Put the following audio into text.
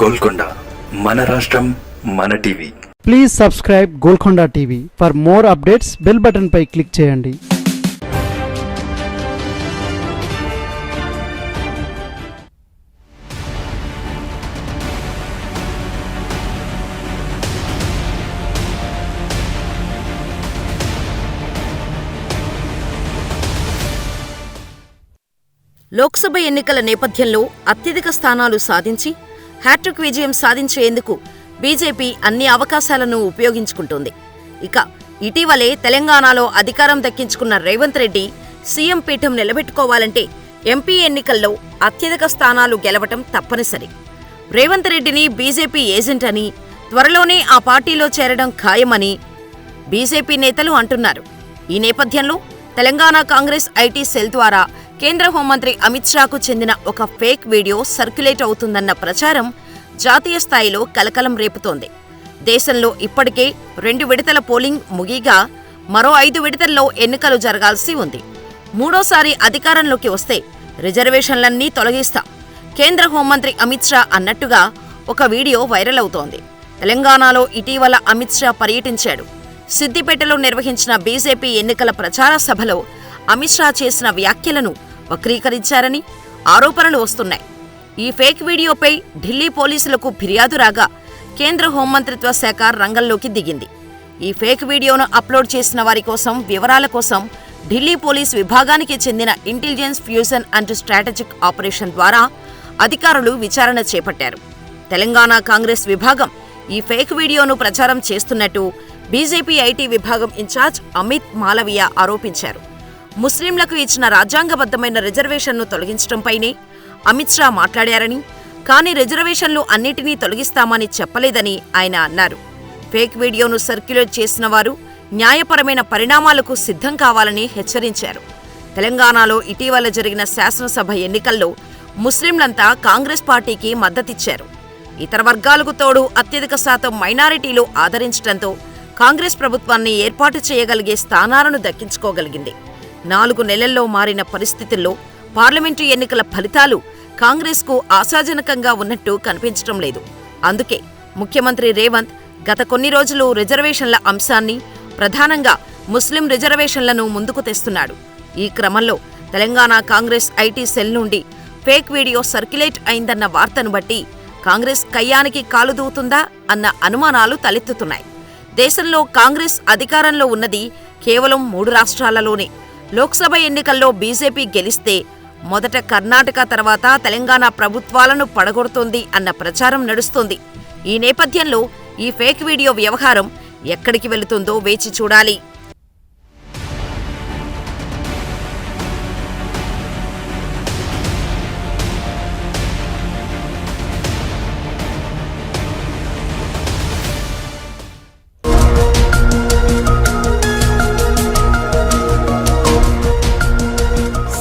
గోల్కొండ మన రాష్ట్రం మన TV. Please subscribe Golconda TV for more updates bell button pi click చేయండి. లోక్సభ ఎన్నికల నేపథ్యంలో అత్యధిక స్థానాలు సాధించి హ్యాట్రిక్ విజయం సాధించేందుకు బీజేపీ అన్ని అవకాశాలను ఉపయోగించుకుంటుంది. ఇక ఇటీవలే తెలంగాణలో అధికారం దక్కించుకున్న రేవంత్ రెడ్డి సీఎం పీఠం నిలబెట్టుకోవాలంటే ఎంపీ ఎన్నికల్లో అత్యధిక స్థానాలు గెలవటం తప్పనిసరి. రేవంత్ రెడ్డిని బీజేపీ ఏజెంట్ అని త్వరలోనే ఆ పార్టీలో చేరడం ఖాయమని బీజేపీ నేతలు అంటున్నారు. ఈ నేపథ్యంలో తెలంగాణ కాంగ్రెస్ ఐటీ సెల్ ద్వారా కేంద్ర హోంమంత్రి అమిత్ షాకు చెందిన ఒక ఫేక్ వీడియో సర్క్యులేట్ అవుతుందన్న ప్రచారం జాతీయ స్థాయిలో కలకలం రేపుతోంది. దేశంలో ఇప్పటికే రెండు విడతల పోలింగ్ ముగిగా మరో ఐదు విడతల్లో ఎన్నికలు జరగాల్సి ఉంది. మూడోసారి అధికారంలోకి వస్తే రిజర్వేషన్లన్నీ తొలగిస్తాం కేంద్ర హోంమంత్రి అమిత్ షా అన్నట్టుగా ఒక వీడియో వైరల్ అవుతోంది. తెలంగాణలో ఇటీవల అమిత్ షా పర్యటించాడు. సిద్దిపేటలో నిర్వహించిన బీజేపీ ఎన్నికల ప్రచార సభలో అమిత్ షా చేసిన వ్యాఖ్యలను వక్రీకరించారని ఆరోపణలు వస్తున్నాయి. ఈ ఫేక్ వీడియోపై ఢిల్లీ పోలీసులకు ఫిర్యాదు రాగా కేంద్ర హోంమంత్రిత్వ శాఖ రంగంలోకి దిగింది. ఈ ఫేక్ వీడియోను అప్లోడ్ చేసిన వారి కోసం వివరాల కోసం ఢిల్లీ పోలీస్ విభాగానికి చెందిన intelligence fusion and strategic operation ద్వారా అధికారులు విచారణ చేపట్టారు. తెలంగాణ కాంగ్రెస్ విభాగం ఈ ఫేక్ వీడియోను ప్రచారం చేస్తున్నట్టు బీజేపీ ఐటీ విభాగం ఇన్ఛార్జ్ అమిత్ మాలవియా ఆరోపించారు. ముస్లింలకు ఇచ్చిన రాజ్యాంగబద్ధమైన రిజర్వేషన్ను తొలగించడంపైనే అమిత్ షా మాట్లాడారని కానీ రిజర్వేషన్లు అన్నిటినీ తొలగిస్తామని చెప్పలేదని ఆయన అన్నారు. ఫేక్ వీడియోను సర్క్యులేట్ చేసిన వారు న్యాయపరమైన పరిణామాలకు సిద్ధం కావాలని హెచ్చరించారు. తెలంగాణలో ఇటీవల జరిగిన శాసనసభ ఎన్నికల్లో ముస్లింలంతా కాంగ్రెస్ పార్టీకి మద్దతిచ్చారు. ఇతర వర్గాలకు తోడు అత్యధిక శాతం మైనారిటీలు ఆదరించడంతో కాంగ్రెస్ ప్రభుత్వాన్ని ఏర్పాటు చేయగలిగే స్థానాలను దక్కించుకోగలిగింది. నాలుగు నెలల్లో మారిన పరిస్థితుల్లో పార్లమెంటు ఎన్నికల ఫలితాలు కాంగ్రెస్కు ఆశాజనకంగా ఉన్నట్టు కనిపించడం లేదు. అందుకే ముఖ్యమంత్రి రేవంత్ గత కొన్ని రోజులు రిజర్వేషన్ల అంశాన్ని ప్రధానంగా ముస్లిం రిజర్వేషన్లను ముందుకు తెస్తున్నాడు. ఈ క్రమంలో తెలంగాణ కాంగ్రెస్ ఐటీ సెల్ నుండి ఫేక్ వీడియో సర్క్యులేట్ అయిందన్న వార్తను బట్టి కాంగ్రెస్ కయ్యానికి కాలు దూవుతుందా అన్న అనుమానాలు తలెత్తుతున్నాయి. దేశంలో కాంగ్రెస్ అధికారంలో ఉన్నది కేవలం మూడు రాష్ట్రాలలోనే. లోక్సభ ఎన్నికల్లో బీజేపీ గెలిస్తే మొదట కర్ణాటక తర్వాత తెలంగాణ ప్రభుత్వాలను పడగొడుతోంది అన్న ప్రచారం నడుస్తోంది. ఈ నేపథ్యంలో ఈ ఫేక్ వీడియో వ్యవహారం ఎక్కడికి వెళుతుందో వేచి చూడాలి.